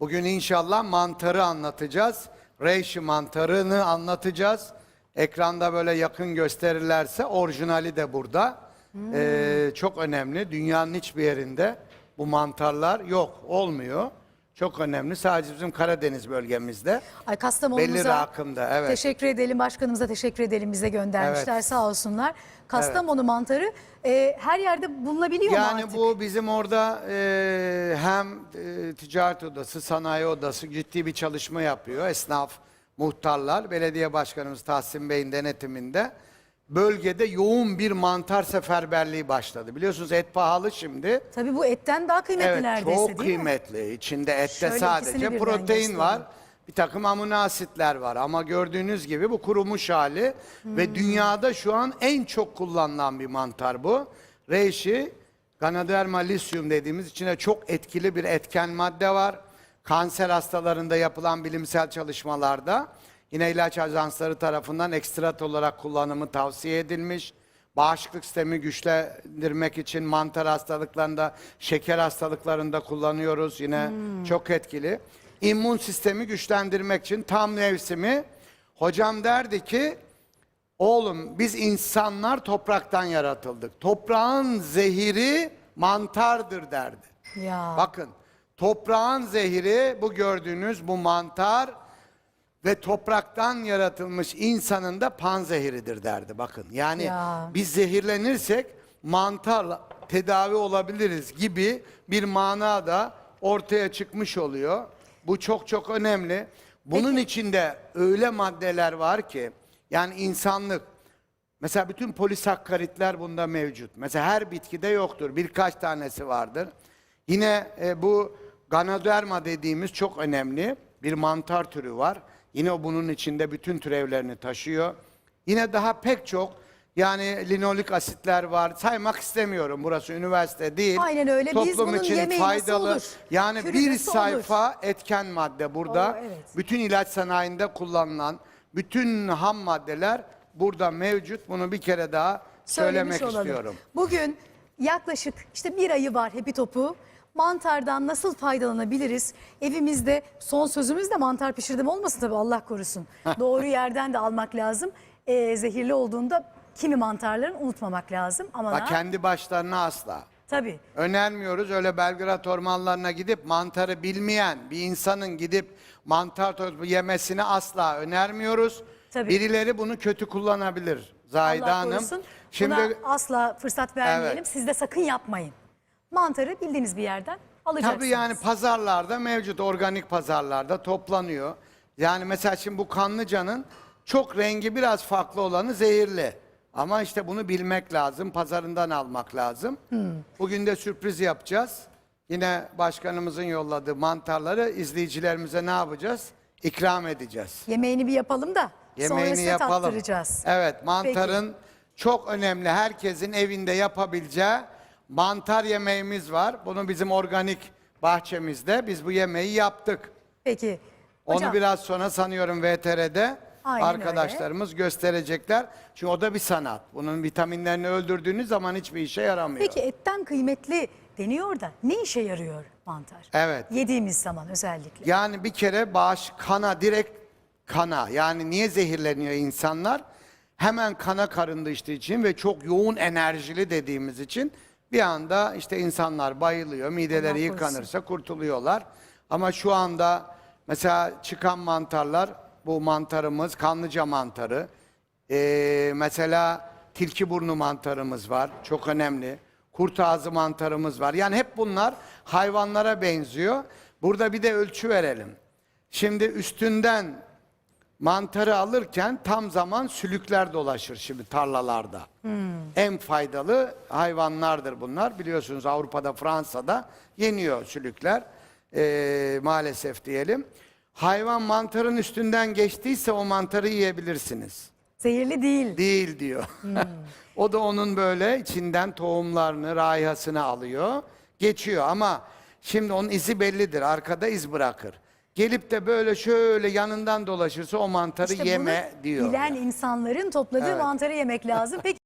Bugün inşallah mantarı anlatacağız. Reishi mantarını anlatacağız. Ekranda böyle yakın gösterirlerse orijinali de burada. Ee, çok önemli. Dünyanın hiçbir yerinde bu mantarlar yok, olmuyor. Çok önemli. Sadece bizim Karadeniz bölgemizde. Ay Kastamonu'muza Belli rakımda, evet. teşekkür edelim. Başkanımıza teşekkür edelim bize göndermişler Evet. sağ olsunlar. Kastamonu mantarı e, her yerde bulunabiliyor mu Yani artık? bu bizim orada e, hem e, ticaret odası, sanayi odası ciddi bir çalışma yapıyor. Esnaf, muhtarlar, belediye başkanımız Tahsin Bey'in denetiminde bölgede yoğun bir mantar seferberliği başladı. Biliyorsunuz et pahalı şimdi. Tabii bu etten daha kıymetli Evet neredeyse çok değil mi? kıymetli. İçinde ette Şöyle sadece protein göstereyim. var. Bir takım amino asitler var ama gördüğünüz gibi bu kurumuş hali Hmm. ve dünyada şu an en çok kullanılan bir mantar bu. Reishi Ganoderma lisyum dediğimiz içinde çok etkili bir etken madde var. Kanser hastalarında yapılan bilimsel çalışmalarda yine ilaç ajansları tarafından ekstrat olarak kullanımı tavsiye edilmiş. Bağışıklık sistemi güçlendirmek için mantar hastalıklarında, şeker hastalıklarında kullanıyoruz. Yine çok etkili. İmmün sistemi güçlendirmek için tam mevsimi. Hocam derdi ki, oğlum biz insanlar topraktan yaratıldık. Toprağın zehiri mantardır derdi. Ya. Bakın toprağın zehiri bu gördüğünüz bu mantar ve topraktan yaratılmış insanın da pan zehiridir derdi bakın. Yani Ya. biz zehirlenirsek mantarla tedavi olabiliriz gibi bir mana da ortaya çıkmış oluyor. Bu çok çok önemli. Bunun içinde öyle maddeler var ki yani insanlık Mesela bütün polisakkaritler bunda mevcut. Mesela her bitkide yoktur. Birkaç tanesi vardır. Yine e, bu Ganoderma dediğimiz çok önemli bir mantar türü var. Yine bunun içinde bütün türevlerini taşıyor. Yine daha pek çok yani linolik asitler var. Saymak istemiyorum. Burası üniversite değil. Aynen öyle. Biz Toplum bunun için faydalı. olur? Yani Kürü bir sayfa etken madde burada. Oo, evet. Bütün ilaç sanayinde kullanılan bütün ham maddeler burada mevcut. Bunu bir kere daha Söylemiş söylemek olalım. istiyorum. Bugün yaklaşık işte bir ayı var Hepi Topu. Mantardan nasıl faydalanabiliriz? Evimizde son sözümüz de mantar pişirdim olmasın tabii Allah korusun. Doğru yerden de almak lazım. Ee, zehirli olduğunda kimi mantarların unutmamak lazım. Ama Bak kendi başlarına asla. tabii Önermiyoruz öyle Belgrad ormanlarına gidip mantarı bilmeyen bir insanın gidip mantar yemesini asla önermiyoruz. Tabii. Birileri bunu kötü kullanabilir Zahide Allah Hanım. korusun. Şimdi Buna asla fırsat vermeyelim. Evet. Siz de sakın yapmayın. Mantarı bildiğiniz bir yerden alacaksınız. Tabii yani pazarlarda mevcut, organik pazarlarda toplanıyor. Yani mesela şimdi bu kanlıcanın çok rengi biraz farklı olanı zehirli. Ama işte bunu bilmek lazım, pazarından almak lazım. Bugün de sürpriz yapacağız. Yine başkanımızın yolladığı mantarları izleyicilerimize ne yapacağız? İkram edeceğiz. Yemeğini bir yapalım da Yemeğini yapalım. tattıracağız. Evet, mantarın çok önemli, herkesin evinde yapabileceği mantar yemeğimiz var. Bunu bizim organik bahçemizde biz bu yemeği yaptık. Peki. Onu Hocam, biraz sonra sanıyorum VTR'de Aynen arkadaşlarımız gösterecekler. Çünkü o da bir sanat. Bunun vitaminlerini öldürdüğünüz zaman hiçbir işe yaramıyor. Peki etten kıymetli deniyor da ne işe yarıyor mantar? Evet. Yediğimiz zaman özellikle. Yani bir kere bağış kana direkt kana. Yani niye zehirleniyor insanlar? Hemen kana karındığı için ve çok yoğun enerjili dediğimiz için bir anda işte insanlar bayılıyor. Mideleri Allah korusun. yıkanırsa kurtuluyorlar. Ama şu anda mesela çıkan mantarlar bu mantarımız kanlıca mantarı. Ee, mesela tilki burnu mantarımız var. Çok önemli. Kurt ağzı mantarımız var. Yani hep bunlar hayvanlara benziyor. Burada bir de ölçü verelim. Şimdi üstünden mantarı alırken tam zaman sülükler dolaşır şimdi tarlalarda. En faydalı hayvanlardır bunlar. Biliyorsunuz Avrupa'da, Fransa'da yeniyor sülükler. Ee, maalesef diyelim. Hayvan mantarın üstünden geçtiyse o mantarı yiyebilirsiniz. Zehirli değil. Değil diyor. o da onun böyle içinden tohumlarını, rayhasını alıyor. Geçiyor ama şimdi onun izi bellidir. Arkada iz bırakır. Gelip de böyle şöyle yanından dolaşırsa o mantarı İşte yeme diyor. bilen insanların topladığı Evet. mantarı yemek lazım. Peki